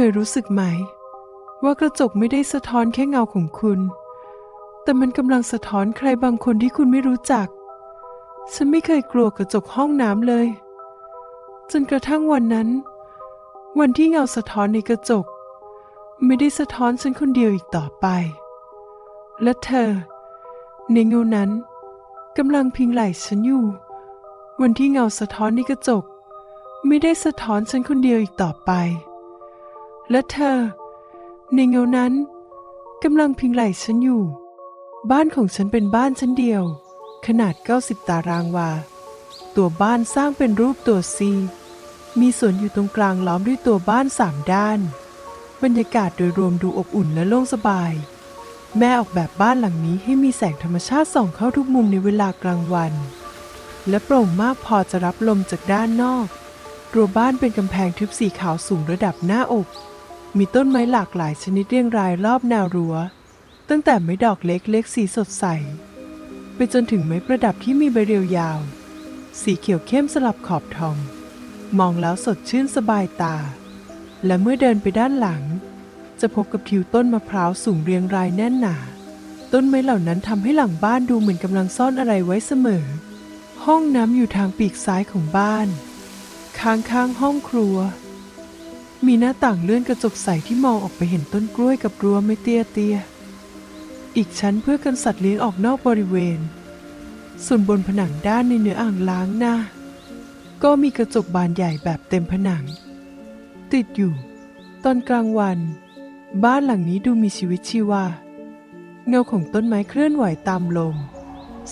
เคยรู้สึกไหม ว่ากระจกไม่ได้สะท้อนแค่เงาของคุณ แต่มันกำลังสะท้อนใครบางคนที่คุณไม่รู้จัก ฉันไม่เคยกลัวกระจกห้องน้ำเลย จนกระทั่งวันนั้น วันที่เงาสะท้อนในกระจก ไม่ได้สะท้อนฉันคนเดียวอีกต่อไป และเธอ ในเงานั้นกำลังพิงไหล่ฉันอยู่ วันที่เงาสะท้อนในกระจก ไม่ได้สะท้อนฉันคนเดียวอีกต่อไป และเธอ ในเงานั้นกำลังพิงไหล่ฉันอยู่ บ้านของฉันเป็นบ้านชั้นเดียว ขนาด 90 ตารางวา ตัวบ้านสร้างเป็นรูปตัวซีมีสวนอยู่ตรงกลางล้อมด้วยตัวบ้านสามด้าน บรรยากาศโดยรวมดูอบอุ่นและโล่งสบาย แม่ออกแบบบ้านหลังนี้ให้มีแสงธรรมชาติส่องเข้าทุกมุมในเวลากลางวัน และโปร่งมากพอจะรับลมจากด้านนอก รัวบ้านเป็นกำแพงทึบสีขาวสูงระดับหน้าอก มีต้นไม้หลากหลายชนิดเรียงรายรอบแนวรั้ว ตั้งแต่ไม้ดอกเล็กๆสีสดใส ไปจนถึงไม้ประดับที่มีใบเรียวยาว สีเขียวเข้มสลับขอบทอง มองแล้วสดชื่นสบายตา และเมื่อเดินไปด้านหลัง จะพบกับทิวต้นมะพร้าวสูงเรียงรายแน่นหนา ต้นไม้เหล่านั้นทำให้หลังบ้านดูเหมือนกำลังซ่อนอะไรไว้เสมอ ห้องน้ำอยู่ทางปีกซ้ายของบ้าน ข้างข้างๆห้องครัว มีหน้าต่างเลื่อนกระจกใสที่มองออกไปเห็นต้นกล้วยกับรั้วไม่เตี้ยเตี้ย อีกชั้นเพื่อกันสัตว์เลี้ยงออกนอกบริเวณ ส่วนบนผนังด้านในเหนืออ่างล้างหน้า ก็มีกระจกบานใหญ่แบบเต็มผนัง ติดอยู่ ตอนกลางวัน บ้านหลังนี้ดูมีชีวิตชีวา เงาของต้นไม้เคลื่อนไหวตามลม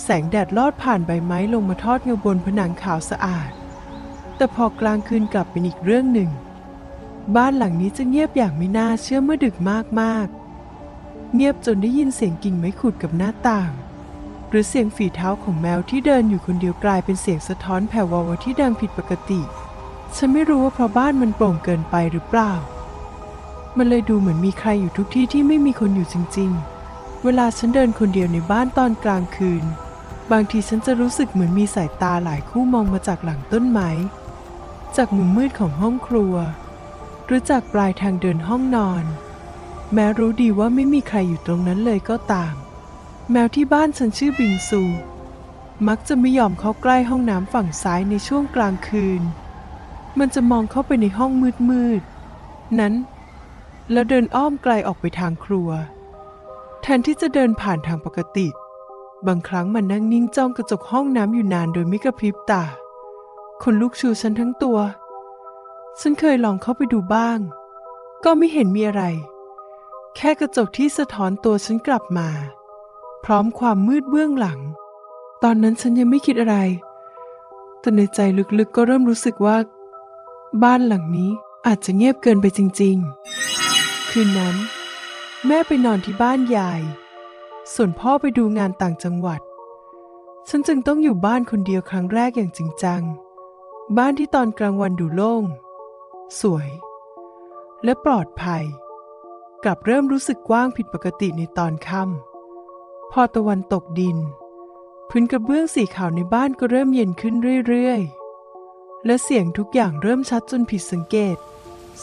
แสงแดดลอดผ่านใบไม้ลงมาทอดเงาบนผนังขาวสะอาด แต่พอกลางคืนกลับเป็นอีกเรื่องหนึ่ง บ้านหลังนี้จะเงียบอย่างไม่น่าเชื่อเมื่อดึกมากๆ เงียบจนได้ยินเสียงกิ่งไม้ขุดกับหน้าต่าง หรือเสียงฝีเท้าของแมวที่เดินอยู่คนเดียวกลายเป็นเสียงสะท้อนแผ่วเบาๆที่ดังผิดปกติ ฉันไม่รู้ว่าเพราะบ้านมันโปร่งเกินไปหรือเปล่า มันเลยดูเหมือนมีใครอยู่ทุกที่ที่ไม่มีคนอยู่จริง ๆ เวลาฉันเดินคนเดียวในบ้านตอนกลางคืน บางทีฉันจะรู้สึกเหมือนมีสายตาหลายคู่มองมาจากหลังต้นไม้ จากมุมมืดของห้องครัว หรือจากปลายทางเดินห้องนอน แม้รู้ดีว่าไม่มีใครอยู่ตรงนั้นเลยก็ตาม แมวที่บ้านฉันชื่อบิงซู มักจะไม่ยอมเข้าใกล้ห้องน้ำฝั่งซ้ายในช่วงกลางคืน มันจะมองเข้าไปในห้องมืดๆนั้น แล้วเดินอ้อมไกลออกไปทางครัว แทนที่จะเดินผ่านทางปกติ บางครั้งมันนั่งนิ่งจ้องกระจกห้องน้ำอยู่นานโดยไม่กระพริบตาคนลุกชูฉันทั้งตัว ฉันเคยลองเข้าไปดูบ้าง ก็ไม่เห็นมีอะไร แค่กระจกที่สะท้อนตัวฉันกลับมา พร้อมความมืดเบื้องหลัง ตอนนั้นฉันยังไม่คิดอะไร แต่ในใจลึกๆก็เริ่มรู้สึกว่า บ้านหลังนี้อาจจะเงียบเกินไปจริง ๆ คืนนั้น แม่ไปนอนที่บ้านยาย ส่วนพ่อไปดูงานต่างจังหวัด ฉันจึงต้องอยู่บ้านคนเดียวครั้งแรกอย่างจริงจัง บ้านที่ตอนกลางวันดูโล่ง สวย และปลอดภัย กลับเริ่มรู้สึกกว้างผิดปกติในตอนค่ำพอตะวันตกดิน พื้นกระเบื้องสีขาวในบ้านก็เริ่มเย็นขึ้นเรื่อยๆ และเสียงทุกอย่างเริ่มชัดจนผิดสังเกต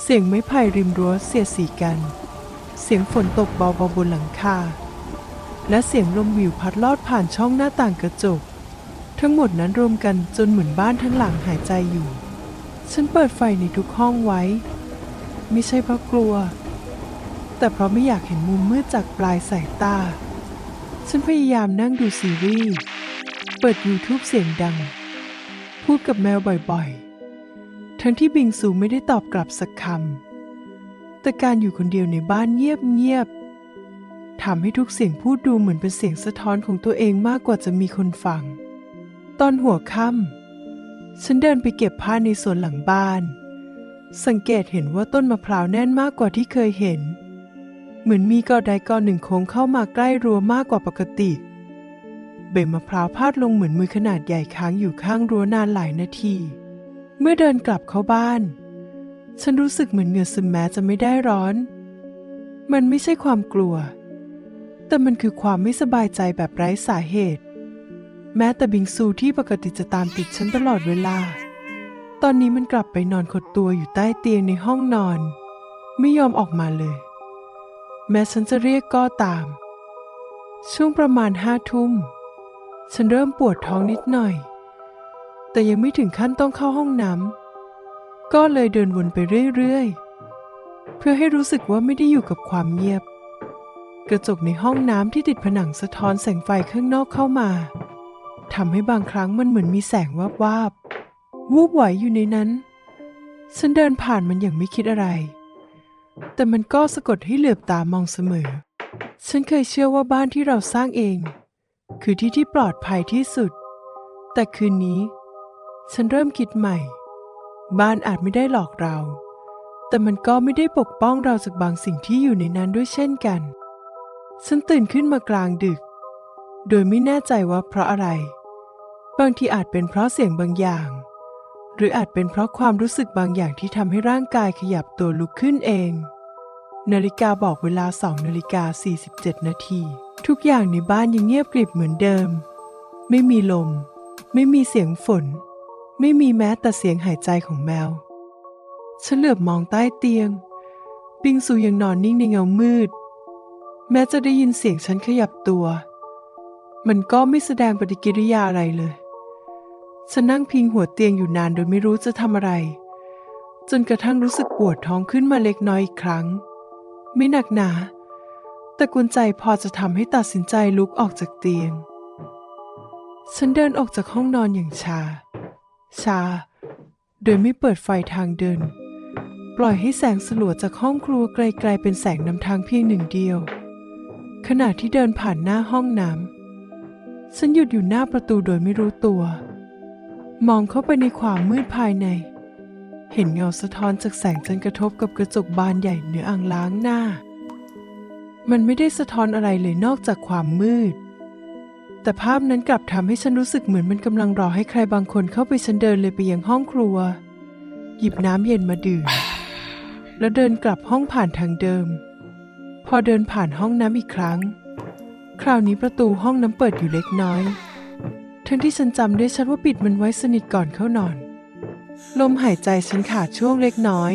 เสียงไม้ไผ่ริมรั้วเสียดสีกัน เสียงฝนตกเบาๆบนหลังคาและเสียงลมวิวพัดลอดผ่านช่องหน้าต่างกระจก ทั้งหมดนั้นรวมกันจนเหมือนบ้านทั้งหลังหายใจอยู่ ฉันเปิดไฟในทุกห้องไว้ ไม่ใช่เพราะกลัว แต่เพราะไม่อยากเห็นมุมมืดจากปลายสายตา ฉันพยายามนั่งดูซีรีส์ เปิด YouTube เสียงดัง พูดกับแมวบ่อยๆ ทั้งที่บิงซูไม่ได้ตอบกลับสักคำ แต่การอยู่คนเดียวในบ้านเงียบๆทำให้ทุกเสียงพูดดูเหมือนเป็นเสียงสะท้อนของตัวเองมากกว่าจะมีคนฟัง ตอนหัวค่ำ ฉันเดินไปเก็บผ้าในสวนหลังบ้าน สังเกตเห็นว่าต้นมะพร้าวแน่นมากกว่าที่เคยเห็น เหมือนมีกอใดกอหนึ่งโค้งเข้ามาใกล้รั้วมากกว่าปกติ เบมมะพร้าวพาดลงเหมือนมือขนาดใหญ่ค้างอยู่ข้างรั้วนานหลายนาที เมื่อเดินกลับเข้าบ้าน ฉันรู้สึกเหมือนเหงื่อซึมแม้จะไม่ได้ร้อน มันไม่ใช่ความกลัว แต่มันคือความไม่สบายใจแบบไร้สาเหตุ แม้แต่บิงซูที่ปกติจะตามติดฉันตลอดเวลา ตอนนี้มันกลับไปนอนขดตัวอยู่ใต้เตียงในห้องนอน ไม่ยอมออกมาเลย แม้ฉันจะเรียกก็ตาม ช่วงประมาณห้าทุ่ม ฉันเริ่มปวดท้องนิดหน่อย แต่ยังไม่ถึงขั้นต้องเข้าห้องน้ำก็เลยเดินวนไปเรื่อยๆ เพื่อให้รู้สึกว่าไม่ได้อยู่กับความเงียบ กระจกในห้องน้ำที่ติดผนังสะท้อนแสงไฟข้างนอกเข้ามา ทำให้บางครั้งมันเหมือนมีแสงวาบวาบวูบไหวอยู่ในนั้น ฉันเดินผ่านมันอย่างไม่คิดอะไร แต่มันก็สะกดให้เหลือบตามองเสมอ ฉันเคยเชื่อว่าบ้านที่เราสร้างเอง คือที่ที่ปลอดภัยที่สุด แต่คืนนี้ ฉันเริ่มคิดใหม่ บ้านอาจไม่ได้หลอกเรา แต่มันก็ไม่ได้ปกป้องเราจากบางสิ่งที่อยู่ในนั้นด้วยเช่นกัน ฉันตื่นขึ้นมากลางดึก โดยไม่แน่ใจว่าเพราะอะไร บางทีอาจเป็นเพราะเสียงบางอย่าง หรืออาจเป็นเพราะความรู้สึกบางอย่างที่ทำให้ร่างกายขยับตัวลุกขึ้นเอง นาฬิกาบอกเวลา2นาฬิกา47 นาที ทุกอย่างในบ้านยังเงียบกริบเหมือนเดิม ไม่มีลม ไม่มีเสียงฝน ไม่มีแม้แต่เสียงหายใจของแมวฉันเหลือบมองใต้เตียง ปิงซูยังนอนนิ่งในเงามืด แม้จะได้ยินเสียงฉันขยับตัว มันก็ไม่แสดงปฏิกิริยาอะไรเลย ฉันนั่งพิงหัวเตียงอยู่นานโดยไม่รู้จะทำอะไร จนกระทั่งรู้สึกปวดท้องขึ้นมาเล็กน้อยอีกครั้ง ไม่หนักหนา แต่กุญใจพอจะทำให้ตัดสินใจลุกออกจากเตียง ฉันเดินออกจากห้องนอนอย่างชา ชา โดยไม่เปิดไฟทางเดิน ปล่อยให้แสงสลัวจากห้องครัวไกลๆเป็นแสงนำทางเพียงหนึ่งเดียว ขณะที่เดินผ่านหน้าห้องน้ำ ฉันหยุดอยู่หน้าประตูโดยไม่รู้ตัว มองเข้าไปในความมืดภายใน เห็นเงาสะท้อนจากแสงจันทร์กระทบกับกระจกบานใหญ่เหนืออ่างล้างหน้า มันไม่ได้สะท้อนอะไรเลยนอกจากความมืด แต่ภาพนั้นกลับทำให้ฉันรู้สึกเหมือนมันกำลังรอให้ใครบางคนเข้าไปฉันเดินเลยไปยังห้องครัว หยิบน้ำเย็นมาดื่ม แล้วเดินกลับห้องผ่านทางเดิม พอเดินผ่านห้องน้ำอีกครั้ง คราวนี้ประตูห้องน้ำเปิดอยู่เล็กน้อย ทั้งที่ฉันจำได้ชัดว่าปิดมันไว้สนิทก่อนเข้านอน ลมหายใจฉันขาดช่วงเล็กน้อย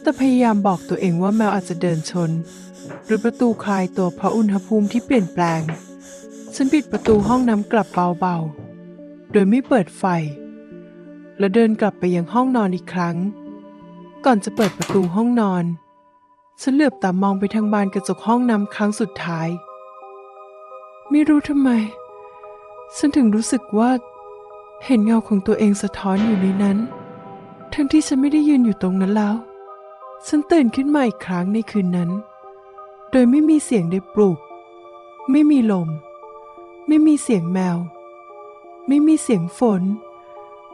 แต่พยายามบอกตัวเองว่าแมวอาจจะเดินชน หรือประตูคลายตัวเพราะอุณหภูมิที่เปลี่ยนแปลง ฉันปิดประตูห้องน้ำกลับเบาๆ โดยไม่เปิดไฟ แล้วเดินกลับไปยังห้องนอนอีกครั้ง ก่อนจะเปิดประตูห้องนอน ฉันเหลือบตามองไปทางบานกระจกห้องน้ำครั้งสุดท้าย ไม่รู้ทำไม ฉันถึงรู้สึกว่า เห็นเงาของตัวเองสะท้อนอยู่ในนั้น ทั้งที่ฉันไม่ได้ยืนอยู่ตรงนั้นแล้ว ฉันตื่นขึ้นมาอีกครั้งในคืนนั้น โดยไม่มีเสียงได้ปลุก ไม่มีลม ไม่มีเสียงแมว ไม่มีเสียงฝน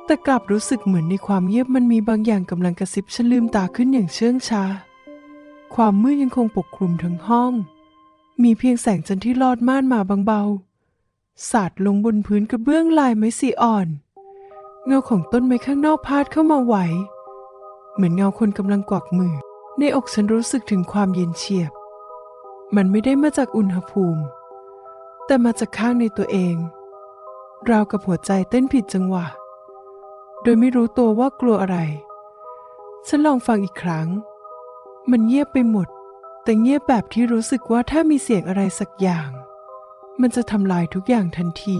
แต่กลับรู้สึกเหมือนในความเงียบมันมีบางอย่างกำลังกระซิบฉันลืมตาขึ้นอย่างเชื่องช้า ความมืดยังคงปกคลุมทั้งห้อง มีเพียงแสงจันทร์ที่ลอดม่านมาบางเบาสาดลงบนพื้นกระเบื้องลายไม้สีอ่อน เงาของต้นไม้ข้างนอกพาดเข้ามาไหว เหมือนเงาคนกำลังกวักมือ ในอกฉันรู้สึกถึงความเย็นเฉียบ มันไม่ได้มาจากอุณหภูมิ แต่มาจากข้างในตัวเอง ราวกับหัวใจเต้นผิดจังหวะ โดยไม่รู้ตัวว่ากลัวอะไร ฉันลองฟังอีกครั้ง มันเงียบไปหมด แต่เงียบแบบที่รู้สึกว่าถ้ามีเสียงอะไรสักอย่าง มันจะทำลายทุกอย่างทันที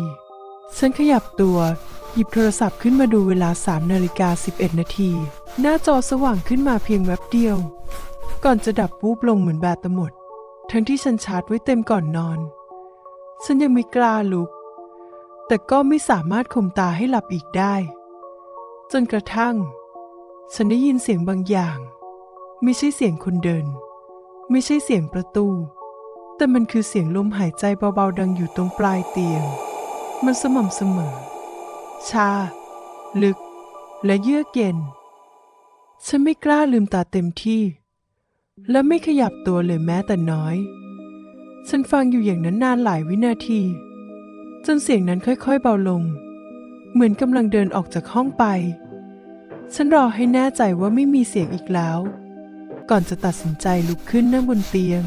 ฉันขยับตัว หยิบโทรศัพท์ขึ้นมาดูเวลา3นาฬิกา11 นาที หน้าจอสว่างขึ้นมาเพียงแวบเดียว ก่อนจะดับวูบลงเหมือนแบตหมด ทั้งที่ฉันชาร์จไว้เต็มก่อนนอน ฉันยังไม่กล้าลุก แต่ก็ไม่สามารถข่มตาให้หลับอีกได้ จนกระทั่ง ฉันได้ยินเสียงบางอย่าง ไม่ใช่เสียงคนเดิน ไม่ใช่เสียงประตู แต่มันคือเสียงลมหายใจเบาๆดังอยู่ตรงปลายเตียง มันสม่ำเสมอ ชา ลึก และเยือกเย็น ฉันไม่กล้าลืมตาเต็มที่ และไม่ขยับตัวเลยแม้แต่น้อย ฉันฟังอยู่อย่างนั้นนานหลายวินาที จนเสียงนั้นค่อยๆเบาลง เหมือนกำลังเดินออกจากห้องไป ฉันรอให้แน่ใจว่าไม่มีเสียงอีกแล้ว ก่อนจะตัดสินใจลุกขึ้นนั่งบนเตียง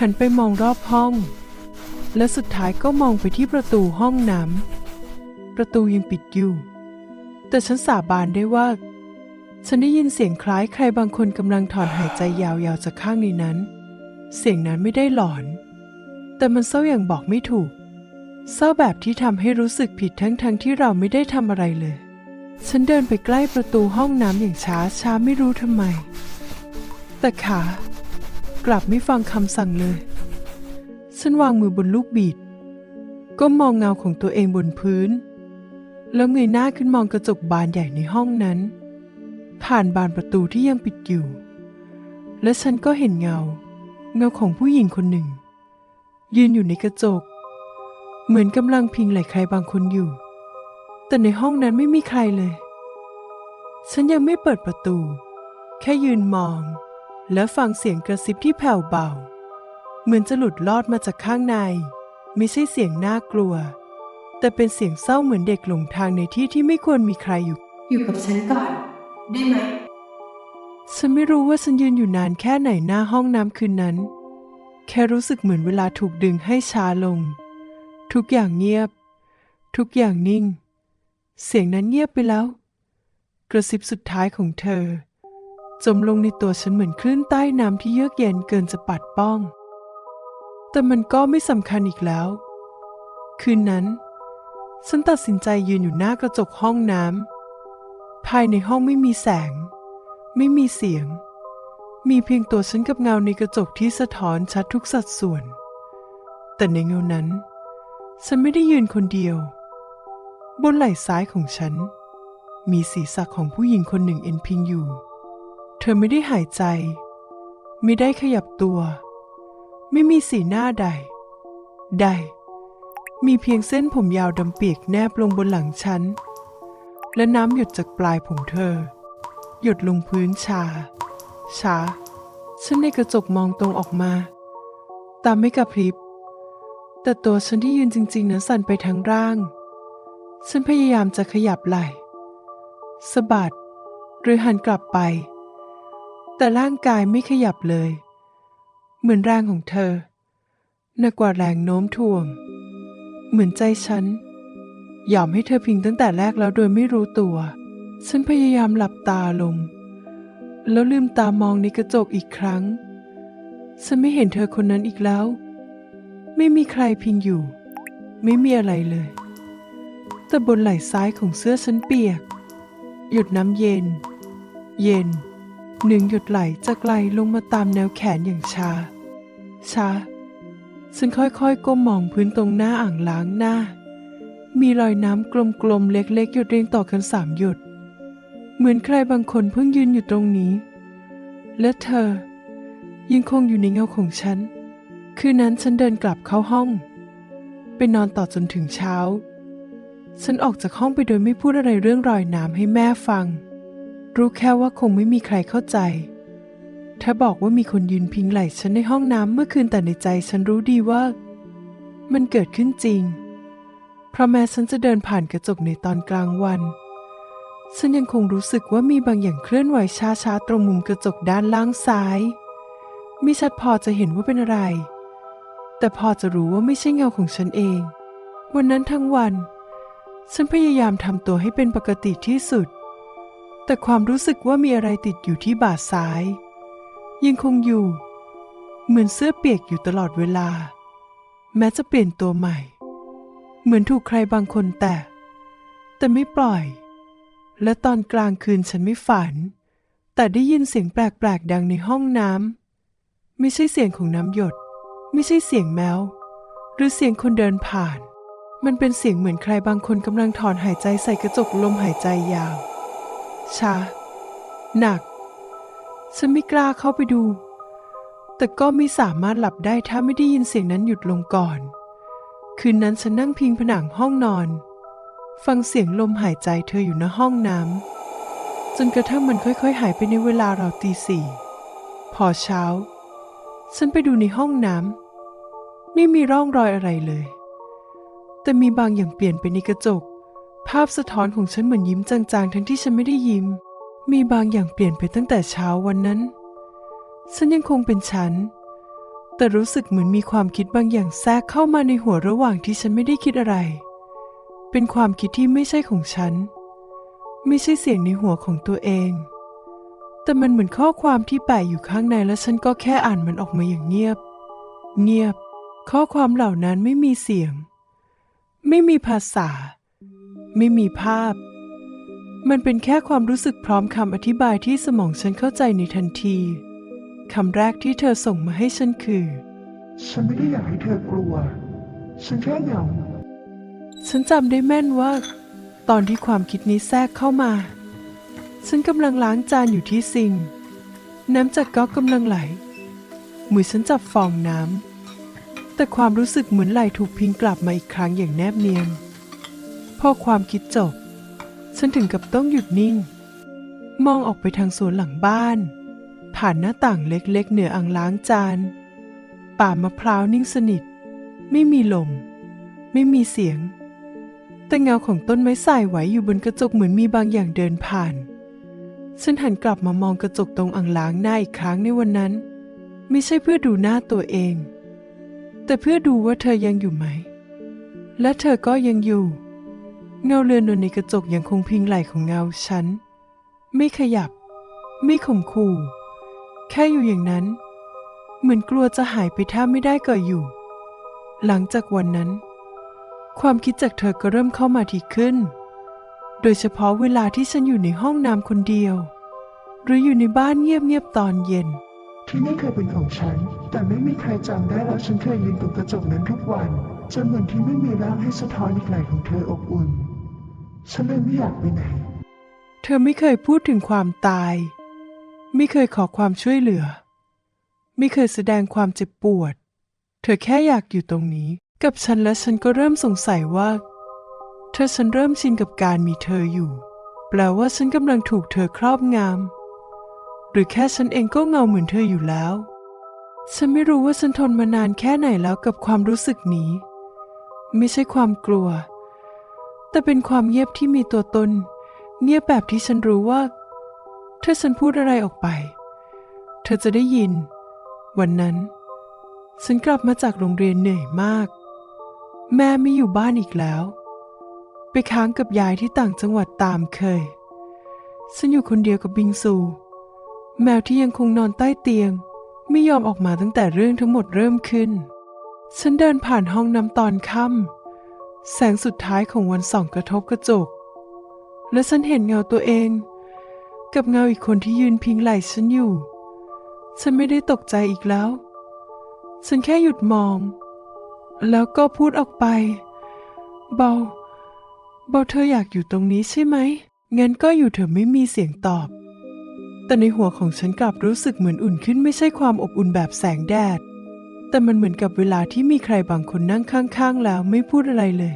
หันไปมองรอบห้อง และสุดท้ายก็มองไปที่ประตูห้องน้ำประตูยังปิดอยู่ แต่ฉันสาบานได้ว่า ฉันได้ยินเสียงคล้ายใครบางคนกำลังถอนหายใจยาวๆจากข้างในนั้น เสียงนั้นไม่ได้หลอน แต่มันเศร้าอย่างบอกไม่ถูก เศร้าแบบที่ทำให้รู้สึกผิดทั้งๆทที่เราไม่ได้ทำอะไรเลยฉันเดินไปใกล้ประตูห้องน้ำอย่างช้าช้าไม่รู้ทำไม แต่ขากลับไม่ฟังคำสั่งเลย ฉันวางมือบนลูกบิด ก็มองเงาของตัวเองบนพื้น แล้วเงยหน้าขึ้นมองกระจกบานใหญ่ในห้องนั้น ผ่านบานประตูที่ยังปิดอยู่ และฉันก็เห็นเงา เงาของผู้หญิงคนหนึ่ง ยืนอยู่ในกระจก เหมือนกำลังพิงไหล่ใครบางคนอยู่ แต่ในห้องนั้นไม่มีใครเลย ฉันยังไม่เปิดประตู แค่ยืนมอง และฟังเสียงกระซิบที่แผ่วเบา เหมือนจะหลุดลอดมาจากข้างใน ไม่ใช่เสียงน่ากลัว แต่เป็นเสียงเศร้าเหมือนเด็กหลงทางในที่ที่ไม่ควรมีใครอยู่ อยู่กับฉันก่อน ได้ไหม ฉันไม่รู้ว่าฉันยืนอยู่นานแค่ไหนหน้าห้องน้ำคืนนั้น แค่รู้สึกเหมือนเวลาถูกดึงให้ช้าลง ทุกอย่างเงียบ ทุกอย่างนิ่ง เสียงนั้นเงียบไปแล้ว กระซิบสุดท้ายของเธอ จมลงในตัวฉันเหมือนคลื่นใต้น้ำที่เยือกเย็นเกินจะปัดป้อง แต่มันก็ไม่สำคัญอีกแล้ว คืนนั้น ฉันตัดสินใจยืนอยู่หน้ากระจกห้องน้ำภายในห้องไม่มีแสง ไม่มีเสียง มีเพียงตัวฉันกับเงาในกระจกที่สะท้อนชัดทุกสัดส่วน แต่ในเงานั้น ฉันไม่ได้ยืนคนเดียว บนไหล่ซ้ายของฉัน มีศีรษะของผู้หญิงคนหนึ่งเอ็นพิงอยู่ เธอไม่ได้หายใจ ไม่ได้ขยับตัว ไม่มีสีหน้าใด ใด มีเพียงเส้นผมยาวดำเปียกแนบลงบนหลังฉัน และน้ำหยดจากปลายผมเธอ หยดลงพื้นชา ช้า ฉันในกระจกมองตรงออกมา ตาไม่กระพริบ แต่ตัวฉันที่ยืนจริง ๆนั้นสั่นไปทั้งร่าง ฉันพยายามจะขยับไหล่สะบัดหรือหันกลับไป แต่ร่างกายไม่ขยับเลย เหมือนแรงของเธอหนักกว่าแรงโน้มถ่วง เหมือนใจฉัน ยอมให้เธอพิงตั้งแต่แรกแล้วโดยไม่รู้ตัว ฉันพยายามหลับตาลง แล้วลืมตามองในกระจกอีกครั้ง ฉันไม่เห็นเธอคนนั้นอีกแล้ว ไม่มีใครพิงอยู่ ไม่มีอะไรเลย แต่บนไหล่ซ้ายของเสื้อฉันเปียก หยดน้ำเย็น เย็น หนึ่งหยดไหลจากไหลลงมาตามแนวแขนอย่างชา ชา ฉันค่อยๆก้มมองพื้นตรงหน้าอ่างล้างหน้า มีรอยน้ำกลมๆเล็กๆหยดเรียงต่อกันสามหยด เหมือนใครบางคนเพิ่งยืนอยู่ตรงนี้ และเธอ ยังคงอยู่ในเงาของฉัน คืนนั้นฉันเดินกลับเข้าห้อง ไปนอนต่อจนถึงเช้า ฉันออกจากห้องไปโดยไม่พูดอะไรเรื่องรอยน้ำให้แม่ฟัง รู้แค่ว่าคงไม่มีใครเข้าใจ ถ้าบอกว่ามีคนยืนพิงไหล่ฉันในห้องน้ำเมื่อคืนแต่ในใจฉันรู้ดีว่า มันเกิดขึ้นจริง เพราะแม้ฉันจะเดินผ่านกระจกในตอนกลางวัน ฉันยังคงรู้สึกว่ามีบางอย่างเคลื่อนไหวช้าๆตรงมุมกระจกด้านล่างซ้าย มิชัดพอจะเห็นว่าเป็นอะไร แต่พอจะรู้ว่าไม่ใช่เงาของฉันเอง วันนั้นทั้งวัน ฉันพยายามทำตัวให้เป็นปกติที่สุด แต่ความรู้สึกว่ามีอะไรติดอยู่ที่บ่าซ้าย ยังคงอยู่ เหมือนเสื้อเปียกอยู่ตลอดเวลา แม้จะเปลี่ยนตัวใหม่ เหมือนถูกใครบางคนแตะแต่ไม่ปล่อย และตอนกลางคืนฉันไม่ฝัน แต่ได้ยินเสียงแปลกๆดังในห้องน้ำไม่ใช่เสียงของน้ำหยด ไม่ใช่เสียงแมวหรือเสียงคนเดินผ่าน มันเป็นเสียงเหมือนใครบางคนกำลังถอนหายใจใส่กระจกลมหายใจยาว ชาหนัก ฉันไม่กล้าเข้าไปดู แต่ก็ไม่สามารถหลับได้ถ้าไม่ได้ยินเสียงนั้นหยุดลงก่อน คืนนั้นฉันนั่งพิงผนังห้องนอน ฟังเสียงลมหายใจเธออยู่ในห้องน้ำจนกระทั่งมันค่อยๆ หายไปในเวลาราวตีสี่พอเช้า ฉันไปดูในห้องน้ำไม่มีร่องรอยอะไรเลย แต่มีบางอย่างเปลี่ยนไปในกระจก ภาพสะท้อนของฉันเหมือนยิ้มจางๆ ทั้งที่ฉันไม่ได้ยิ้ม มีบางอย่างเปลี่ยนไปตั้งแต่เช้าวันนั้น ฉันยังคงเป็นฉัน แต่รู้สึกเหมือนมีความคิดบางอย่างแทรกเข้ามาในหัวระหว่างที่ฉันไม่ได้คิดอะไร เป็นความคิดที่ไม่ใช่ของฉัน ไม่ใช่เสียงในหัวของตัวเอง แต่มันเหมือนข้อความที่แปะอยู่ข้างในและฉันก็แค่อ่านมันออกมาอย่างเงียบ เงียบ ข้อความเหล่านั้นไม่มีเสียง ไม่มีภาษา ไม่มีภาพ มันเป็นแค่ความรู้สึกพร้อมคำอธิบายที่สมองฉันเข้าใจในทันทีคำแรกที่เธอส่งมาให้ฉันคือ ฉันไม่ได้อยากให้เธอกลัว ฉันแค่เหงาฉันจำได้แม่นว่า ตอนที่ความคิดนี้แทรกเข้ามา ฉันกำลังล้างจานอยู่ที่ซิงค์น้ำจากก๊อกกำลังไหล มือฉันจับฟองน้ำแต่ความรู้สึกเหมือนไหลถูกพิงกลับมาอีกครั้งอย่างแนบเนียน พอความคิดจบ ฉันถึงกับต้องหยุดนิ่ง มองออกไปทางสวนหลังบ้าน ผ่านหน้าต่างเล็กๆ เหนืออ่างล้างจาน ป่ามะพร้าวนิ่งสนิท ไม่มีลม ไม่มีเสียง แต่เงาของต้นไม้สายไหวอยู่บนกระจกเหมือนมีบางอย่างเดินผ่าน ฉันหันกลับมามองกระจกตรงอ่างล้างหน้าอีกครั้งในวันนั้น ไม่ใช่เพื่อดูหน้าตัวเอง แต่เพื่อดูว่าเธอยังอยู่ไหม และเธอก็ยังอยู่ เงาเรือนนวลในกระจกยังคงพิงไหล่ของเงาฉัน ไม่ขยับ ไม่ข่มขู่ แค่อยู่อย่างนั้น เหมือนกลัวจะหายไปถ้าไม่ได้ก็อยู่ หลังจากวันนั้น ความคิดจากเธอก็เริ่มเข้ามาทีขึ้น โดยเฉพาะเวลาที่ฉันอยู่ในห้องน้ำคนเดียว หรืออยู่ในบ้านเงียบๆตอนเย็น ที่นี่เคยเป็นของฉัน แต่ไม่มีใครจำได้แล้วฉันเคยยืนตรงกระจกนั้นทุกวัน จนวันที่ไม่มีร่างให้สะท้อนอีกไหลของเธออบอุ่น ฉันเลยไม่อยากไปไหน เธอไม่เคยพูดถึงความตาย ไม่เคยขอความช่วยเหลือ ไม่เคยแสดงความเจ็บปวด เธอแค่อยากอยู่ตรงนี้ กับฉันและฉันก็เริ่มสงสัยว่า เธอฉันเริ่มชินกับการมีเธออยู่ แปลว่าฉันกำลังถูกเธอครอบงำหรือแค่ฉันเองก็เงาเหมือนเธออยู่แล้ว ฉันไม่รู้ว่าฉันทนมานานแค่ไหนแล้วกับความรู้สึกนี้ ไม่ใช่ความกลัว แต่เป็นความเงียบที่มีตัวตน เงียบแบบที่ฉันรู้ว่า ถ้าฉันพูดอะไรออกไป เธอจะได้ยิน วันนั้น ฉันกลับมาจากโรงเรียนเหนื่อยมาก แม่ไม่อยู่บ้านอีกแล้ว ไปค้างกับยายที่ต่างจังหวัดตามเคย ฉันอยู่คนเดียวกับบิงซู แมวที่ยังคงนอนใต้เตียง ไม่ยอมออกมาตั้งแต่เรื่องทั้งหมดเริ่มขึ้น ฉันเดินผ่านห้องน้ำตอนค่ำ แสงสุดท้ายของวันส่องกระทบกระจก และฉันเห็นเงาตัวเอง กับเงาอีกคนที่ยืนพิงไหล่ฉันอยู่ ฉันไม่ได้ตกใจอีกแล้ว ฉันแค่หยุดมอง แล้วก็พูดออกไป เบา เบาเธออยากอยู่ตรงนี้ใช่ไหม งั้นก็อยู่เถอะไม่มีเสียงตอบ แต่ในหัวของฉันกลับรู้สึกเหมือนอุ่นขึ้นไม่ใช่ความอบอุ่นแบบแสงแดด แต่มันเหมือนกับเวลาที่มีใครบางคนนั่งข้างๆแล้วไม่พูดอะไรเลย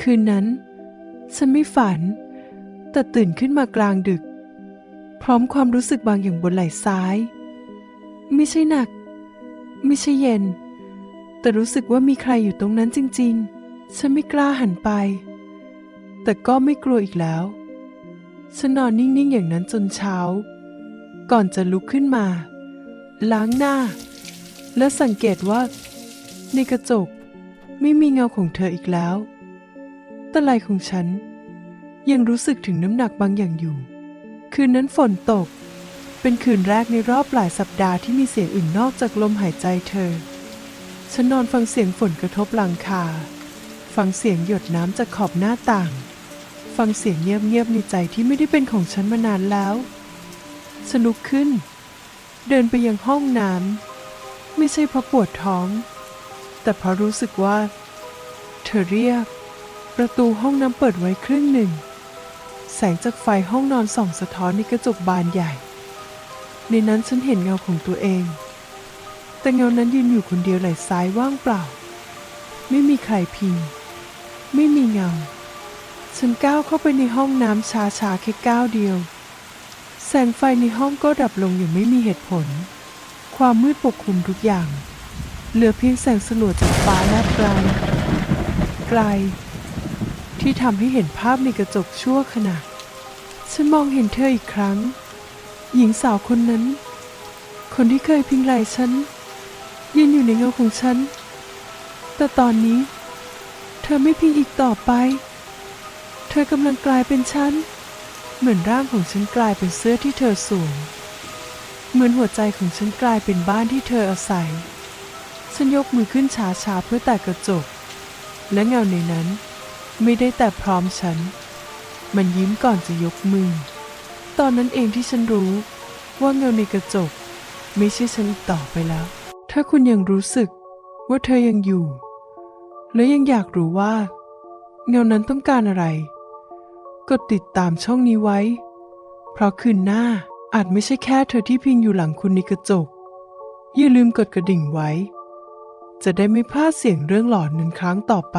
คืนนั้น ฉันไม่ฝัน แต่ตื่นขึ้นมากลางดึก พร้อมความรู้สึกบางอย่างบนไหล่ซ้าย ไม่ใช่หนัก ไม่ใช่เย็น แต่รู้สึกว่ามีใครอยู่ตรงนั้นจริง ๆ ฉันไม่กล้าหันไป แต่ก็ไม่กลัวอีกแล้ว ฉันนอนนิ่งๆอย่างนั้นจนเช้า ก่อนจะลุกขึ้นมา ล้างหน้า และสังเกตว่า ในกระจกไม่มีเงาของเธออีกแล้ว แต่ไหลของฉัน ยังรู้สึกถึงน้ำหนักบางอย่างอยู่ คืนนั้นฝนตก เป็นคืนแรกในรอบหลายสัปดาห์ที่มีเสียงอื่นนอกจากลมหายใจเธอ ฉันนอนฟังเสียงฝนกระทบหลังคา ฟังเสียงหยดน้ำจากขอบหน้าต่าง ฟังเสียงเงียบๆในใจที่ไม่ได้เป็นของฉันมานานแล้วฉันลุกขึ้น เดินไปยังห้องน้ำ ไม่ใช่เพราะปวดท้อง แต่เพราะรู้สึกว่า เธอเรียก ประตูห้องน้ำเปิดไว้ครึ่งหนึ่ง แสงจากไฟห้องนอนส่องสะท้อนในกระจกบานใหญ่ ในนั้นฉันเห็นเงาของตัวเอง แต่เงานั้นยืนอยู่คนเดียวไหล่ซ้ายว่างเปล่า ไม่มีใครพิง ไม่มีเงา ฉันก้าวเข้าไปในห้องน้ำช้าๆแค่ก้าวเดียว แสงไฟในห้องก็ดับลงอย่างไม่มีเหตุผล ความมืดปกคลุมทุกอย่าง เหลือเพียงแสงสลัวจากฟ้าแลบไกล ไกล ที่ทำให้เห็นภาพในกระจกชั่วขณะ ฉันมองเห็นเธออีกครั้ง หญิงสาวคนนั้น คนที่เคยพิงไหล่ฉัน ยืนอยู่ในเงาของฉัน แต่ตอนนี้ เธอไม่พิงอีกต่อไป เธอกำลังกลายเป็นฉัน เหมือนร่างของฉันกลายเป็นเสื้อที่เธอสวม เหมือนหัวใจของฉันกลายเป็นบ้านที่เธออาศัย ฉันยกมือขึ้นช้าๆเพื่อแตะกระจก และเงาในนั้น ไม่ได้แต่พร้อมฉัน มันยิ้มก่อนจะยกมือ ตอนนั้นเองที่ฉันรู้ว่าเงาในกระจก ไม่ใช่ฉันอีกต่อไปแล้ว ถ้าคุณยังรู้สึกว่าเธอยังอยู่ และยังอยากรู้ว่า เงานั้นต้องการอะไร กดติดตามช่องนี้ไว้ เพราะคืนหน้า อาจไม่ใช่แค่เธอที่พิงอยู่หลังคุณในกระจก อย่าลืมกดกระดิ่งไว้ จะได้ไม่พลาดเสียงเรื่องหลอนนั้นครั้งต่อไป